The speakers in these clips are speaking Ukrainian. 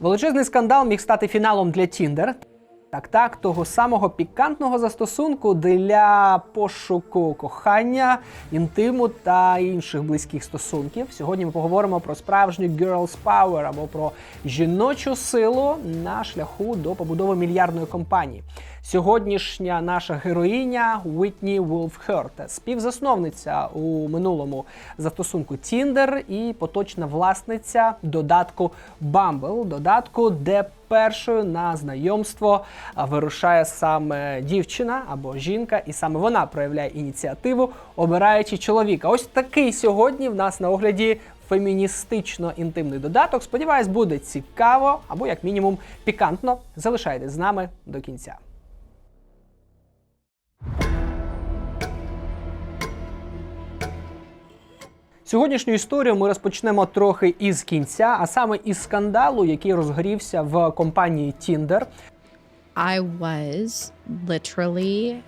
Величезний скандал міг стати фіналом для Tinder. Так, так, того самого пікантного застосунку для пошуку кохання, інтиму та інших близьких стосунків. Сьогодні ми поговоримо про справжню girls power або про жіночу силу на шляху до побудови мільярдної компанії. Сьогоднішня наша героїня Уітні Вулфхерт, співзасновниця у минулому застосунку Tinder і поточна власниця додатку Bumble, додатку, де першою на знайомство вирушає саме дівчина або жінка, і саме вона проявляє ініціативу, обираючи чоловіка. Ось такий сьогодні в нас на огляді феміністично-інтимний додаток. Сподіваюсь, буде цікаво або, як мінімум, пікантно. Залишайтесь з нами до кінця. Сьогоднішню історію ми розпочнемо трохи із кінця, а саме із скандалу, який розгорівся в компанії Tinder. I was literally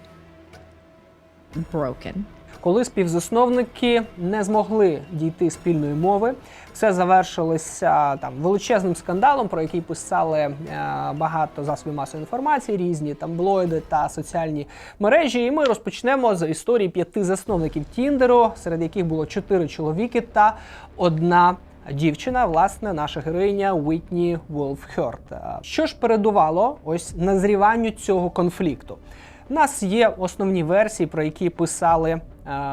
broken. Коли співзасновники не змогли дійти спільної мови. Все завершилося там величезним скандалом, про який писали е, багато засобів масової інформації, різні таблоїди та соціальні мережі. І ми розпочнемо з історії п'яти засновників Тіндеру, серед яких було чотири чоловіки та одна. Дівчина, власне, наша героїня Уітні Волфхерт. Що ж передувало ось назріванню цього конфлікту? У нас є основні версії, про які писали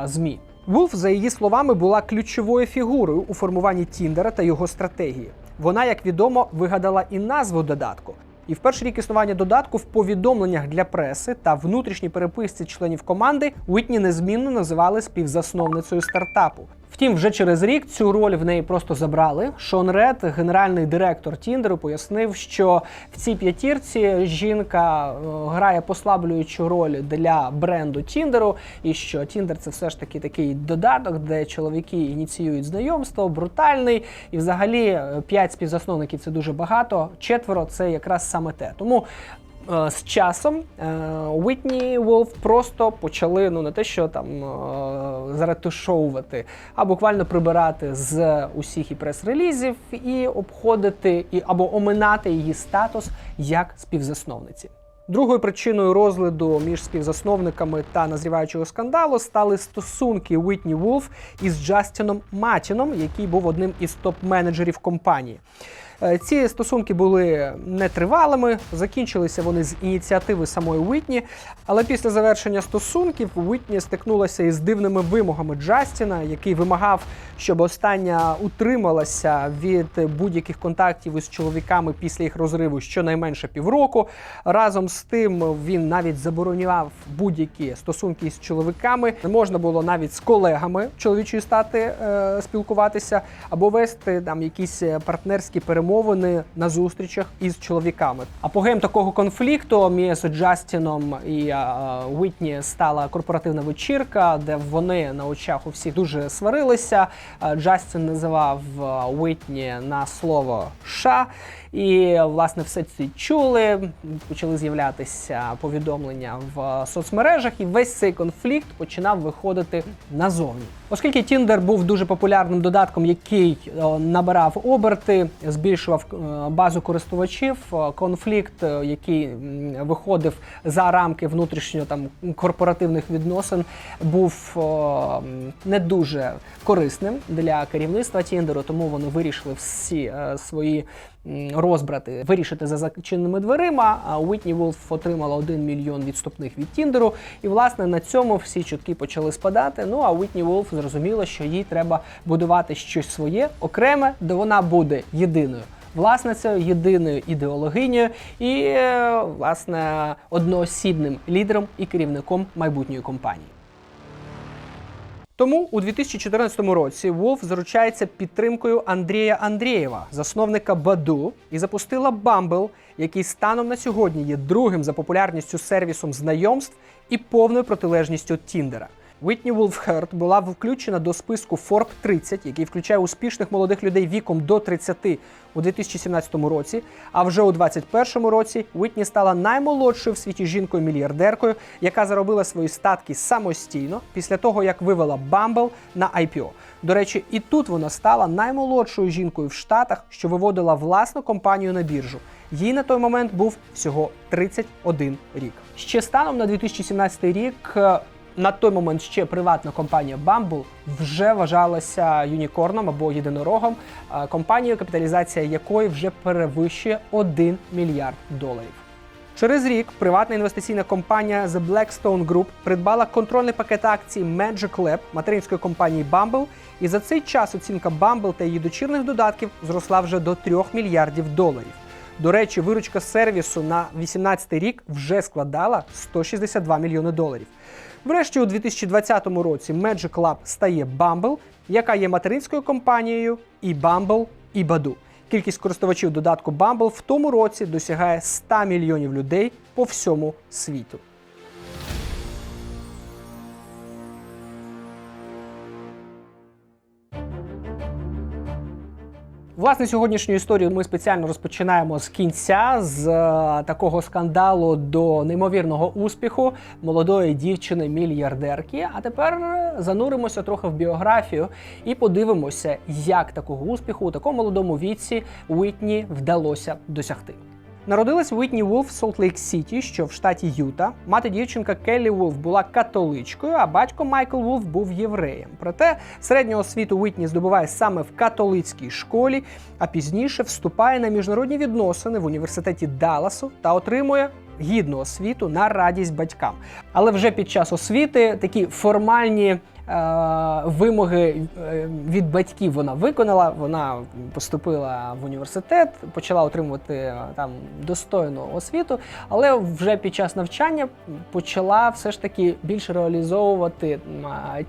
ЗМІ. Вулф, за її словами, була ключовою фігурою у формуванні Тіндера та його стратегії. Вона, як відомо, вигадала і назву додатку. І в перший рік існування додатку в повідомленнях для преси та внутрішній переписці членів команди Уітні незмінно називали співзасновницею стартапу. Втім, вже через рік цю роль в неї просто забрали. Шон Ред, генеральний директор Тіндеру, пояснив, що в цій п'ятірці жінка е, грає послаблюючу роль для бренду Тіндеру, і що Тіндер це все ж таки такий додаток, де чоловіки ініціюють знайомство, брутальний. І взагалі е, п'ять співзасновників це дуже багато. Четверо це якраз саме те. Тому з часом е, Уітні Волф просто почали ну не те, що там е, заретушовувати, а буквально прибирати з усіх і прес-релізів і обходити і або оминати її статус як співзасновниці. Другою причиною розгляду між співзасновниками та назріваючого скандалу стали стосунки Уітні Вулф із Джастіном Матіном, який був одним із топ-менеджерів компанії. Е, Ці стосунки були нетривалими, закінчилися вони з ініціативи самої Уітні. Але після завершення стосунків Уітні стикнулася із дивними вимогами Джастіна, який вимагав, щоб остання утрималася від будь-яких контактів із чоловіками після їх розриву щонайменше півроку. Разом з тим він навіть забороняв будь-які стосунки з чоловіками. Не можна було навіть з колегами чоловічої стати е, спілкуватися або вести там якісь партнерські перемовини на зустрічах із чоловіками. Апогеєм такого конфлікту між Джастіном і е, Уітні стала корпоративна вечірка, де вони на очах у всіх дуже сварилися. Е, Джастін називав е, Уітні на слово ша. І власне все це чули. Почали з'являтися повідомлення в соцмережах, і весь цей конфлікт починав виходити назовні. Оскільки Tinder був дуже популярним додатком, який е, набирав оберти, збільшував е, базу користувачів. е, Конфлікт, е, який виходив за рамки внутрішньо там корпоративних відносин, був е, не дуже корисним для керівництва Тіндеру, тому вони вирішили всі е, свої розбрати вирішити за зачиненими дверима. А Уітні Вулф отримала 1 мільйон відступних від Тіндеру. І власне на цьому всі чутки почали спадати. Ну а Уітні Вулф зрозуміла, що їй треба будувати щось своє окреме, де вона буде єдиною. Власницею, єдиною ідеологинею і, е, власне, одноосібним лідером і керівником майбутньої компанії. Тому у 2014 році Wolf заручається підтримкою Андрія Андрієва, засновника Баду, і запустила Bumble, який станом на сьогодні є другим за популярністю сервісом знайомств і повною протилежністю Тіндера. Whitney Wolf була включена до списку Forbes 30, який включає успішних молодих людей віком до 30 у 2017 році. А вже у 2021 році Whitney стала наймолодшою в світі жінкою-мільярдеркою, яка заробила свої статки самостійно після того, як вивела Bumble на IPO. До речі, і тут вона стала наймолодшою жінкою в Штатах, що виводила власну компанію на біржу. Їй на той момент був всього 31 рік. Ще станом на 2017 рік. На той момент ще приватна компанія Bumble вже вважалася юнікорном або єдинорогом, е, компанією, капіталізація якої вже перевищує 1 мільярд доларів. Через рік приватна інвестиційна компанія The Blackstone Group придбала контрольний пакет акцій Magic Lab материнської компанії Bumble, і за цей час оцінка Bumble та її дочірних додатків зросла вже до 3 мільярдів доларів. До речі, виручка сервісу на 2018 рік вже складала 162 мільйони доларів. Врешті у 2020 році Magic Lab стає Bumble, яка є материнською компанією і Bumble, і Баду. Кількість користувачів додатку Bumble в тому році досягає 100 мільйонів людей по всьому світу. Власне, сьогоднішню історію ми спеціально розпочинаємо з кінця, з е, такого скандалу до неймовірного успіху молодої дівчини-мільярдерки. А тепер е, зануримося трохи в біографію і подивимося, як такого успіху у такому молодому віці Уітні вдалося досягти. Народилась Уітні Вулф в Солт-Лейк-Сіті, що в штаті Юта. Мати дівчинка Келлі Вулф була католичкою, а батько Майкл Вулф був євреєм. Проте середнього освіту Уітні здобуває саме в католицькій школі, а пізніше вступає на міжнародні відносини в університеті Далласу та отримує гідну освіту на радість батькам. Але вже під час освіти такі формальні вимоги е, від батьків вона виконала. Вона поступила в університет, почала отримувати е, там достойну освіту, але вже під час навчання почала все ж таки більше реалізовувати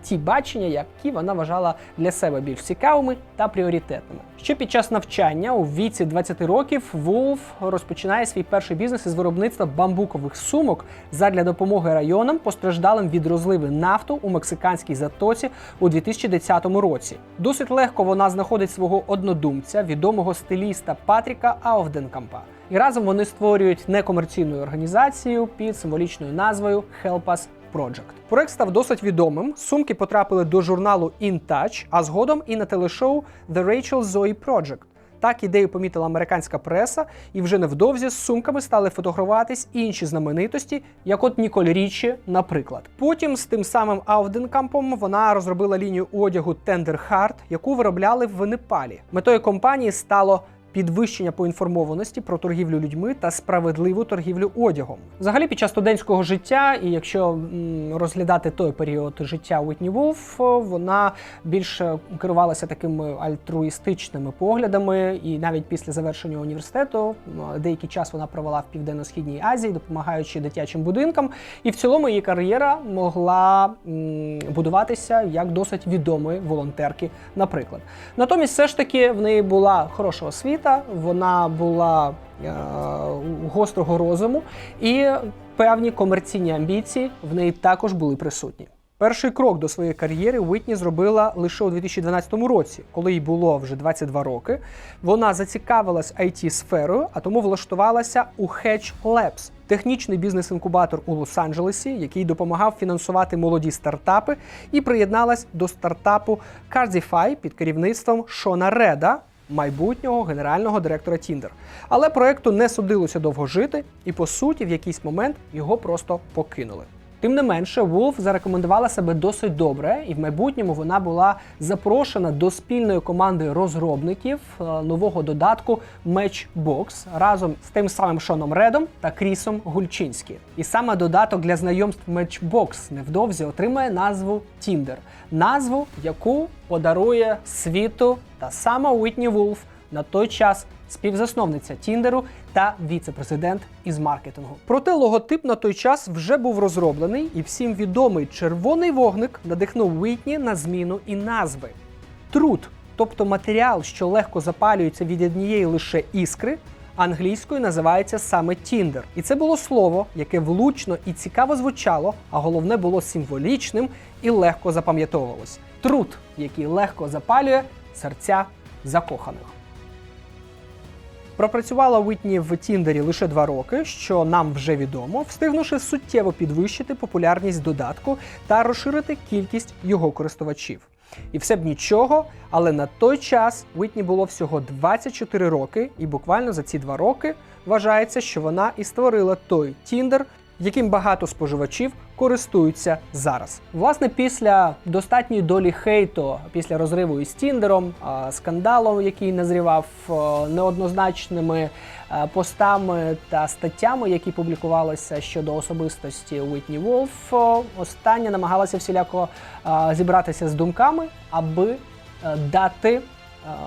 ті бачення, які вона вважала для себе більш цікавими та пріоритетними. Ще під час навчання у віці 20 років Вулф розпочинає свій перший бізнес із виробництва бамбукових сумок задля допомоги районам, постраждалим від розливи нафту у мексиканській затоці у 2010 році. Досить легко вона знаходить свого однодумця, відомого стиліста Патріка Ауфденкампа. І разом вони створюють некомерційну організацію під символічною назвою Help Us Project. Проект став досить відомим. Сумки потрапили до журналу In Touch, а згодом і на телешоу The Rachel Zoe Project. Так ідею помітила американська преса, і вже невдовзі з сумками стали фотографуватись інші знаменитості, як от Ніколь Річі, наприклад. Потім з тим самим Ауденкампом вона розробила лінію одягу Tender Heart, яку виробляли в Непалі. Метою компанії стало підвищення поінформованості про торгівлю людьми та справедливу торгівлю одягом. Взагалі, під час студентського життя, і якщо розглядати той період життя Уітні Вулф, вона більше керувалася такими альтруїстичними поглядами, і навіть після завершення університету деякий час вона провела в південно-східній Азії, допомагаючи дитячим будинкам. І в цілому її кар'єра могла будуватися як досить відомої волонтерки, наприклад. Натомість, все ж таки, в неї була хороша освіта, вона була е, гострого розуму, і певні комерційні амбіції в неї також були присутні. Перший крок до своєї кар'єри Уітні зробила лише у 2012 році, коли їй було вже 22 роки. Вона зацікавилась it сферою а тому влаштувалася у Hedge Labs, технічний бізнес-інкубатор у Лос-Анджелесі, який допомагав фінансувати молоді стартапи, і приєдналась до стартапу Cardify під керівництвом Шона Реда, майбутнього генерального директора Tinder. Але проекту не судилося довго жити, і по суті, в якийсь момент його просто покинули. Тим не менше, Wolf зарекомендувала себе досить добре, і в майбутньому вона була запрошена до спільної команди розробників е, нового додатку Matchbox разом з тим самим Шоном Редом та Крісом Гульчинські. І саме додаток для знайомств Matchbox невдовзі отримає назву Tinder, назву, яку подарує світу та сама Уітні Вулф на той час співзасновниця Тіндеру та віце-президент із маркетингу. Проте логотип на той час вже був розроблений, і всім відомий червоний вогник надихнув Уітні на зміну і назви. Труд, тобто матеріал, що легко запалюється від однієї лише іскри, англійською називається саме Tinder. І це було слово, яке влучно і цікаво звучало, а головне було символічним і легко запам'ятовувалось. Труд, який легко запалює серця закоханих. Пропрацювала Уітні в Тіндері лише два роки, що нам вже відомо, встигнувши суттєво підвищити популярність додатку та розширити кількість його користувачів. І все б нічого, але на той час Уітні було всього 24 роки, і буквально за ці два роки вважається, що вона і створила той Тіндер, яким багато споживачів користуються зараз. Власне, після достатньої долі хейту, після розриву із Тіндером, скандалу, який назрівав неоднозначними постами та статтями, які публікувалися щодо особистості Уітні Волф, остання намагалася всіляко зібратися з думками, аби дати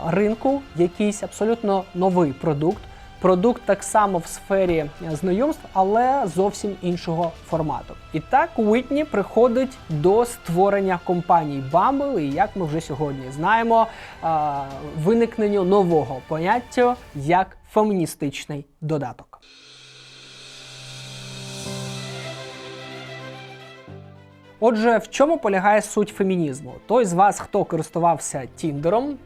ринку якийсь абсолютно новий продукт. Продукт так само в сфері знайомств, але зовсім іншого формату. І так Уітні приходить до створення компанії Bumble, і як ми вже сьогодні знаємо, е, виникненню нового поняття як феміністичний додаток. Отже, в чому полягає суть фемінізму? Той з вас, хто користувався Тіндером,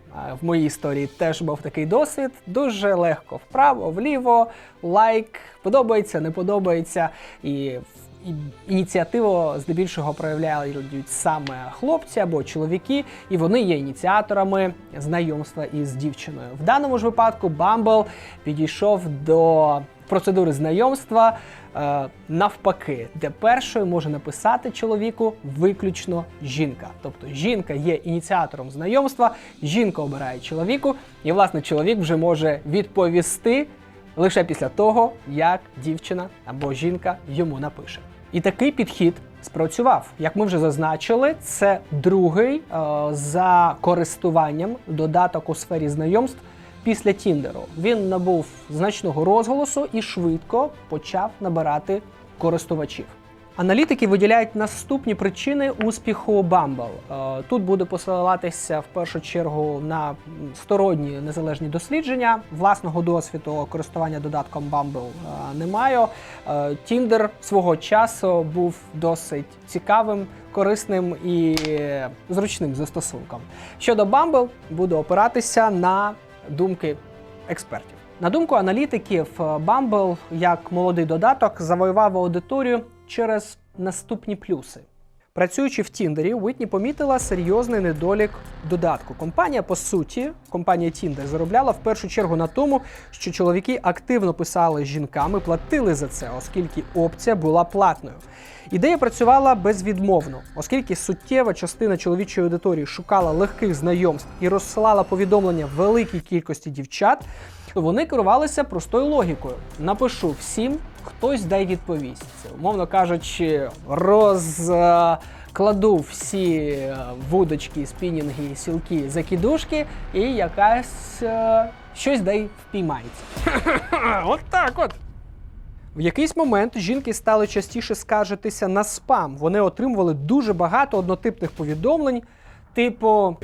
в моїй історії теж був такий досвід. Дуже легко вправо, вліво, лайк, подобається, не подобається. І, ініціативу здебільшого проявляють саме хлопці або чоловіки, і вони є ініціаторами знайомства із дівчиною. В даному ж випадку Bumble підійшов до процедури знайомства е, навпаки, де першою може написати чоловіку виключно жінка. Тобто жінка є ініціатором знайомства, жінка обирає чоловіку, і власне чоловік вже може відповісти лише після того, як дівчина або жінка йому напише. І такий підхід спрацював. Як ми вже зазначили, це другий е, за користуванням додаток у сфері знайомств після Тіндеру. Він набув значного розголосу і швидко почав набирати користувачів. Аналітики виділяють наступні причини успіху Bumble. Е, Тут буду посилатися в першу чергу на сторонні незалежні дослідження. Власного досвіду користування додатком Bumble е, не маю. Е, Tinder свого часу був досить цікавим, корисним і зручним застосунком. Щодо Bumble, буду опиратися на думки експертів. На думку аналітиків, е, Bumble як молодий додаток завоював аудиторію через наступні плюси. Працюючи в Тіндері, Уітні помітила серйозний недолік додатку. Компанія, по суті, компанія Tinder заробляла в першу чергу на тому, що чоловіки активно писали з жінками, платили за це, оскільки опція була платною. Ідея працювала безвідмовно, оскільки суттєва частина чоловічої аудиторії шукала легких знайомств і розсилала повідомлення великій кількості дівчат, то вони керувалися простою логікою: напишу всім, хтось дай відповість. Це, умовно кажучи, розкладу всі вудочки, спінінги, сілки, закидушки, і якась е, щось дай впіймається. от так от. В якийсь момент жінки стали частіше скаржитися на спам. Вони отримували дуже багато однотипних повідомлень, типу.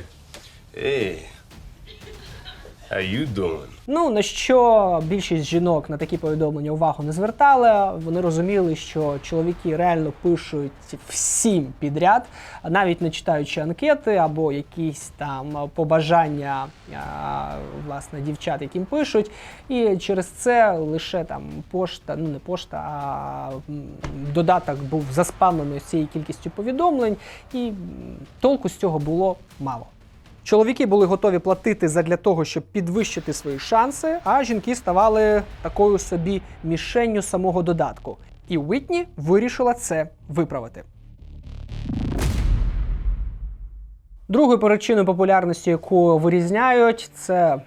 Hey, how you doing? Ну на що більшість жінок на такі повідомлення увагу не звертали. Вони розуміли, що чоловіки реально пишуть всім підряд, навіть не читаючи анкети або якісь там побажання власне дівчат, яким пишуть. І через це лише там пошта, ну не пошта, а додаток був заспамлений цією кількістю повідомлень, і толку з цього було мало. Чоловіки були готові платити задля того, щоб підвищити свої шанси, а жінки ставали такою собі мішенню самого додатку. І Уітні вирішила це виправити. Другою причиною популярності, яку вирізняють, це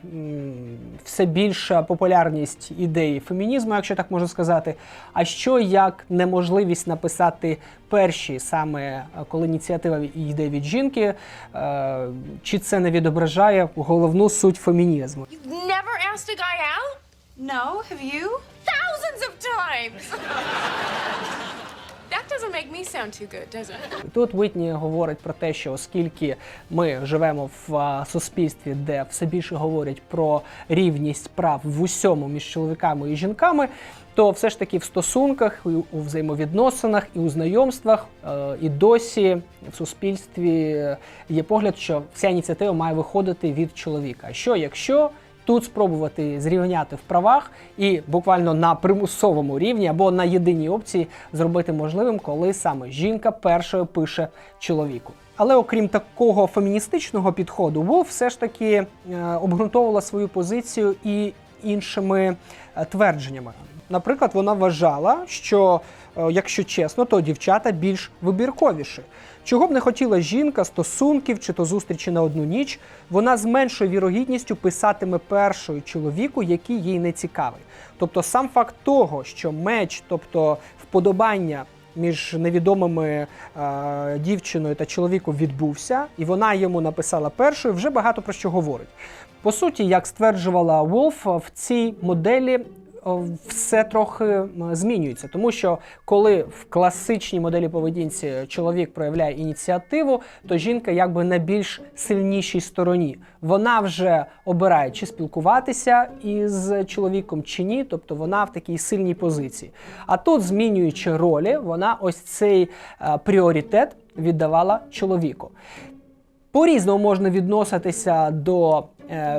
все більша популярність ідеї фемінізму, якщо так можна сказати. А що як неможливість написати перші, саме е, коли ініціатива йде від жінки, е, чи це не відображає головну суть фемінізму? Never asked a guy out? No, have you? Thousands of times! doesn't make me sound too good, does it? Тут Вітні говорить про те, що оскільки ми живемо в суспільстві, де все більше говорять про рівність прав в усьому між чоловіками і жінками, то все ж таки в стосунках, у взаємовідносинах і у знайомствах е, і досі в суспільстві є погляд, що вся ініціатива має виходити від чоловіка. Що якщо тут спробувати зрівняти в правах і буквально на примусовому рівні або на єдиній опції зробити можливим, коли саме жінка першою пише чоловіку. Але окрім такого феміністичного підходу, Вулф все ж таки е, обґрунтовувала свою позицію і іншими е, твердженнями. Наприклад, вона вважала, що е, якщо чесно, то дівчата більш вибірковіші. Чого б не хотіла жінка стосунків чи то зустрічі на одну ніч, вона з меншою вірогідністю писатиме першою чоловіку, який їй не цікавий. Тобто сам факт того, що меч, тобто вподобання між невідомими е, дівчиною та чоловіком відбувся, і вона йому написала першою, вже багато про що говорить. По суті, як стверджувала Волф, в цій моделі все трохи змінюється, тому що коли в класичній моделі поведінці чоловік проявляє ініціативу, то жінка якби на більш сильнішій стороні. Вона вже обирає чи спілкуватися із чоловіком чи ні, тобто вона в такій сильній позиції. А тут, змінюючи ролі, вона ось цей е, пріоритет віддавала чоловіку. По-різному можна відноситися до е,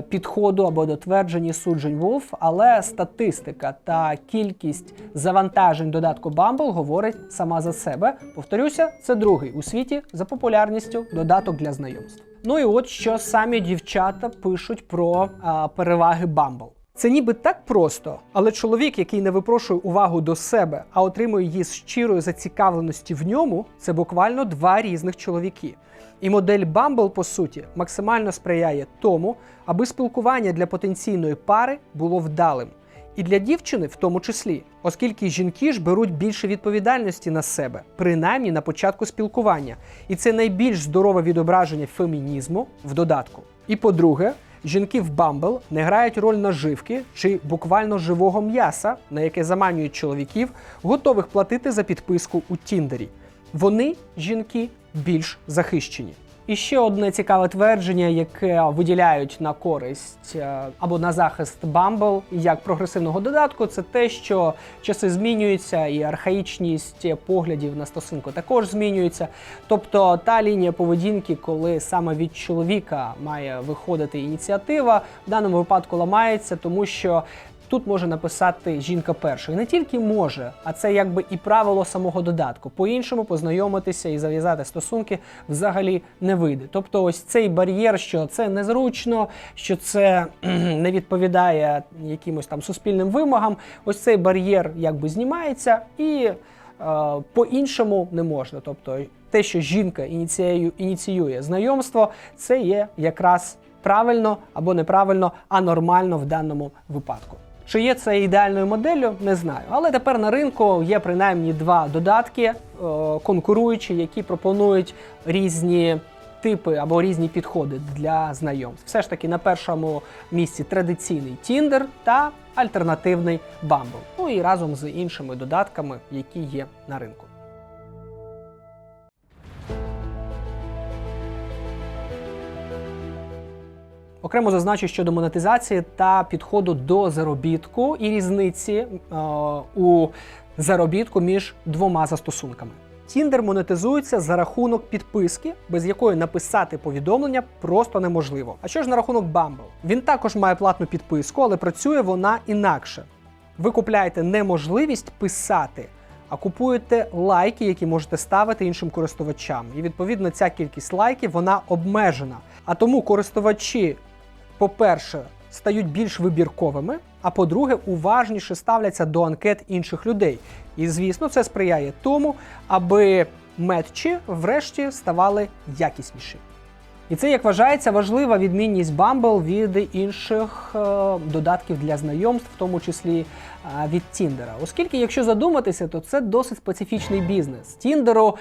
підходу або до тверджень суджень Wolf, але статистика та кількість завантажень додатку Bumble говорить сама за себе. Повторюся, це другий у світі за популярністю додаток для знайомств. Ну і от що самі дівчата пишуть про а, переваги Bumble. Це ніби так просто, але чоловік, який не випрошує увагу до себе, а отримує її з щирої зацікавленості в ньому, це буквально два різних чоловіки. І модель Bumble, по суті, максимально сприяє тому, аби спілкування для потенційної пари було вдалим. І для дівчини в тому числі, оскільки жінки ж беруть більше відповідальності на себе, принаймні на початку спілкування. І це найбільш здорове відображення фемінізму в додатку. І по-друге, жінки в Bumble не грають роль наживки чи буквально живого м'яса, на яке заманюють чоловіків, готових платити за підписку у Тіндері. Вони, жінки, більш захищені. І ще одне цікаве твердження, яке виділяють на користь е, або на захист Bumble як прогресивного додатку, це те, що часи змінюються, і архаїчність поглядів на стосунку також змінюється. Тобто та лінія поведінки, коли саме від чоловіка має виходити ініціатива, в даному випадку ламається, тому що Тут може написати жінка перша. І не тільки може, а це якби і правило самого додатку. По-іншому познайомитися і зав'язати стосунки взагалі не вийде. Тобто, ось цей бар'єр, що це незручно, що це не відповідає якимось там суспільним вимогам. Ось цей бар'єр якби знімається і е, по-іншому не можна. Тобто, те, що жінка ініціює, ініціює знайомство, це є якраз правильно або неправильно, а нормально в даному випадку. Чи є це ідеальною моделлю, не знаю. Але тепер на ринку є принаймні два додатки е, конкуруючі, які пропонують різні типи або різні підходи для знайомств. Все ж таки на першому місці традиційний Tinder та альтернативний Bumble. Ну і разом з іншими додатками, які є на ринку. Окремо зазначу щодо монетизації та підходу до заробітку і різниці е, у заробітку між двома застосунками. Tinder монетизується за рахунок підписки, без якої написати повідомлення просто неможливо. А що ж на рахунок Bumble? Він також має платну підписку, але працює вона інакше. Ви купляєте не можливість писати, а купуєте лайки, які можете ставити іншим користувачам. І відповідно ця кількість лайків вона обмежена. А тому користувачі, по-перше, стають більш вибірковими, а по-друге, уважніше ставляться до анкет інших людей. І звісно, це сприяє тому, аби метчі врешті ставали якісніші. І це, як вважається, важлива відмінність Bumble від інших е, додатків для знайомств, в тому числі від Тіндера. Оскільки, якщо задуматися, то це досить специфічний бізнес. Тіндеру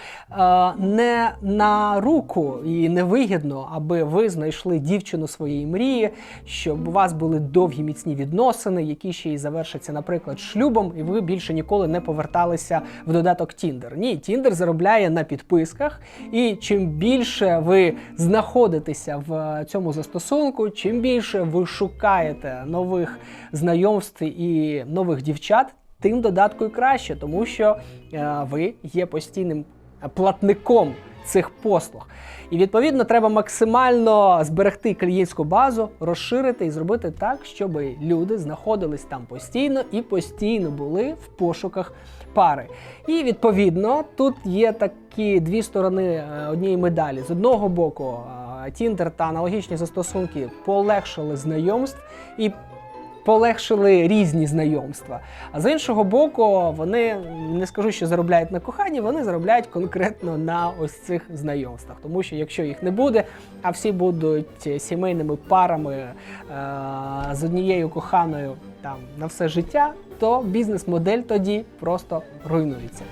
не на руку і не вигідно, аби ви знайшли дівчину своєї мрії, щоб у вас були довгі міцні відносини, які ще й завершаться, наприклад, шлюбом, і ви більше ніколи не поверталися в додаток Тіндер. Ні, Тіндер заробляє на підписках, і чим більше ви знаходитеся в цьому застосунку, чим більше ви шукаєте нових знайомств і нових дівчат, тим додатку і краще, тому що е, ви є постійним платником цих послуг. І відповідно треба максимально зберегти клієнтську базу, розширити і зробити так, щоб люди знаходились там постійно і постійно були в пошуках пари. І відповідно тут є такі дві сторони е, однієї медалі. З одного боку, е, Tinder та аналогічні застосунки полегшили знайомств і полегшили різні знайомства. А з іншого боку, вони не скажу, що заробляють на коханні, вони заробляють конкретно на ось цих знайомствах. Тому що якщо їх не буде, а всі будуть сімейними парами е- з однією коханою там на все життя, то бізнес-модель тоді просто руйнується.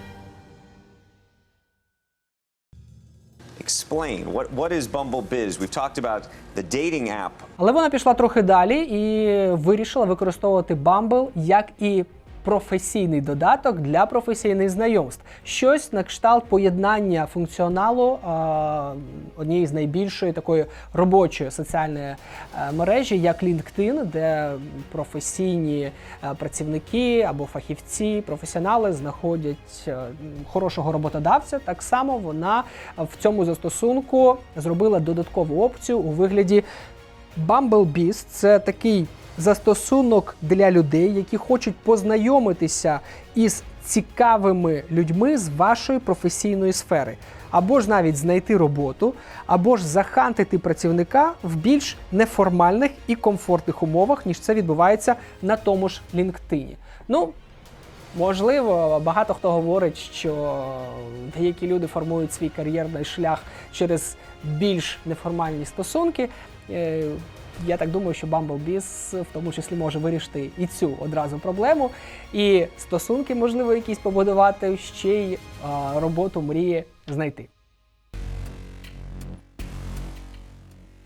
Explain what, what is Bumble Biz? We've talked about the dating app Але вона пішла трохи далі і вирішила використовувати Bumble як і професійний додаток для професійних знайомств. Щось на кшталт поєднання функціоналу однієї з найбільшої такої робочої соціальної е, мережі, як LinkedIn, де професійні е, працівники або фахівці, професіонали знаходять е, хорошого роботодавця. Так само вона в цьому застосунку зробила додаткову опцію у вигляді Bumblebees – це такий застосунок для людей, які хочуть познайомитися із цікавими людьми з вашої професійної сфери, або ж навіть знайти роботу, або ж захантити працівника в більш неформальних і комфортних умовах, ніж це відбувається на тому ж LinkedIn. Ну, Можливо, багато хто говорить, що деякі люди формують свій кар'єрний шлях через більш неформальні стосунки. Е, Я так думаю, що Bumblebees в тому числі може вирішити і цю одразу проблему. І стосунки, можливо, якісь побудувати, ще й а, роботу мріє знайти.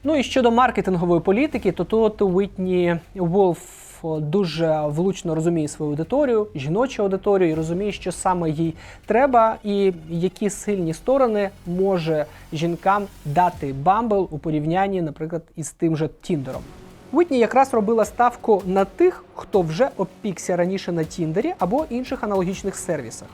Ну і щодо маркетингової політики, то тут Уітні Волф дуже влучно розуміє свою аудиторію, жіночу аудиторію, і розуміє, що саме їй треба, і які сильні сторони може жінкам дати Бамбл у порівнянні, наприклад, із тим же Тіндером. Whitney якраз робила ставку на тих, хто вже опікся раніше на Тіндері або інших аналогічних сервісах.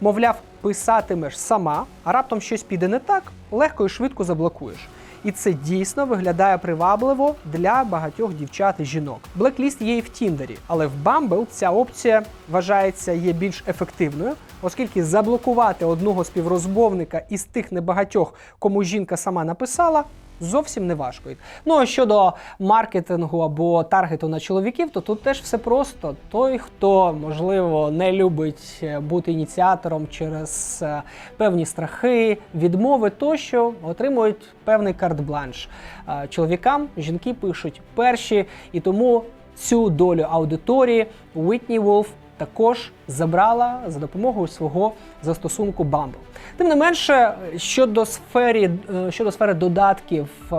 Мовляв, писатимеш сама, а раптом щось піде не так, легко і швидко заблокуєш. І це дійсно виглядає привабливо для багатьох дівчат і жінок. Блекліст є і в Тіндері, але в Bumble ця опція вважається є більш ефективною, оскільки заблокувати одного співрозмовника із тих небагатьох, кому жінка сама написала, зовсім не важко. Ну а щодо маркетингу або таргету на чоловіків, то тут теж все просто. Той, хто можливо не любить е, бути ініціатором через е, певні страхи, відмови, тощо отримують певний карт-бланш. Е, Чоловікам жінки пишуть перші, і тому цю долю аудиторії Whitney Wolf також забрала за допомогою свого застосунку Bumble. Тим не менше, щодо сфері, е, щодо сфери додатків е,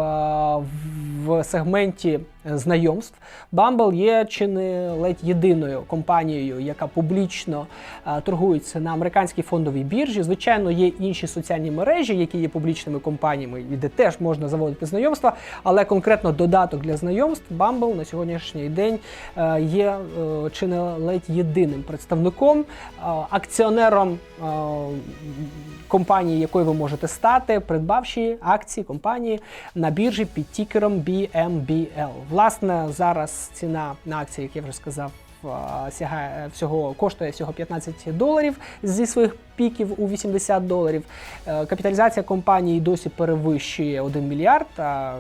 в сегменті знайомств, Bumble є чи не ледь єдиною компанією, яка публічно е, торгується на американській фондовій біржі. Звичайно, є інші соціальні мережі, які є публічними компаніями, і де теж можна заводити знайомства, але конкретно додаток для знайомств Bumble на сьогоднішній день е, є е, чи не ледь єдиним представником, е, акціонером е, компанії, якою ви можете стати, придбавши акції компанії на біржі під тікером BMBL. Власне, зараз ціна на акції, як я вже сказав, сягає всього коштує всього 15 доларів зі своїх піків у 80 доларів. Е, Капіталізація компанії досі перевищує 1 мільярд, а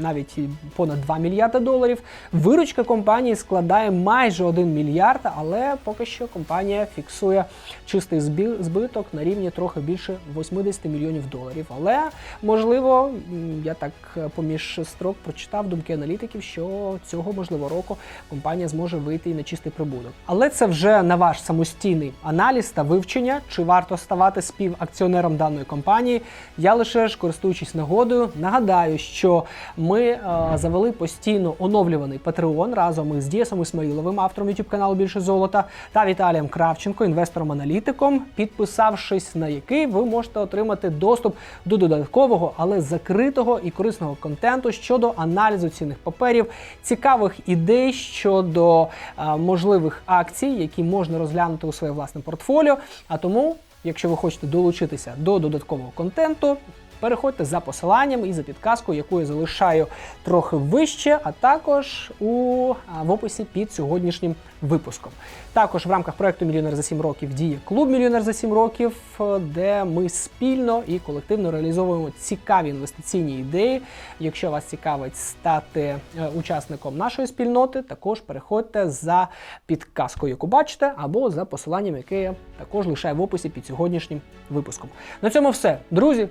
навіть понад 2 мільярди доларів. Виручка компанії складає майже 1 мільярд, але поки що компанія фіксує чистий збиток на рівні трохи більше 80 мільйонів доларів. Але можливо, я так е, поміж строк прочитав думки аналітиків, що цього можливо року компанія зможе вийти і на чистий прибуток. Але це вже на ваш самостійний аналіз та вивчення, чи варто ставати співакціонером даної компанії. Я лише ж користуючись нагодою, нагадаю, що ми е, завели постійно оновлюваний Patreon разом із Дієсом Ісмаїловим, автором YouTube каналу Більше золота, та Віталієм Кравченко, інвестором-аналітиком, підписавшись на який ви можете отримати доступ до додаткового, але закритого і корисного контенту щодо аналізу цінних паперів, цікавих ідей щодо е, можливих акцій, які можна розглянути у своє власне портфоліо. А тому, якщо ви хочете долучитися до додаткового контенту, переходьте за посиланням і за підказкою, яку я залишаю трохи вище, а також у в описі під сьогоднішнім випуском. Також в рамках проекту Мільйонер за 7 років діє клуб Мільйонер за 7 років, е, де ми спільно і колективно реалізовуємо цікаві інвестиційні ідеї. Якщо вас цікавить стати е, учасником нашої спільноти, також переходьте за підказкою, яку бачите, або за посиланням, яке я також лишаю в описі під сьогоднішнім випуском. На цьому все, друзі.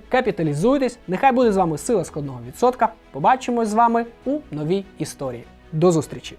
Капіталізуйтесь. Нехай буде з вами сила складного відсотка. Побачимось з вами у новій історії. До зустрічі!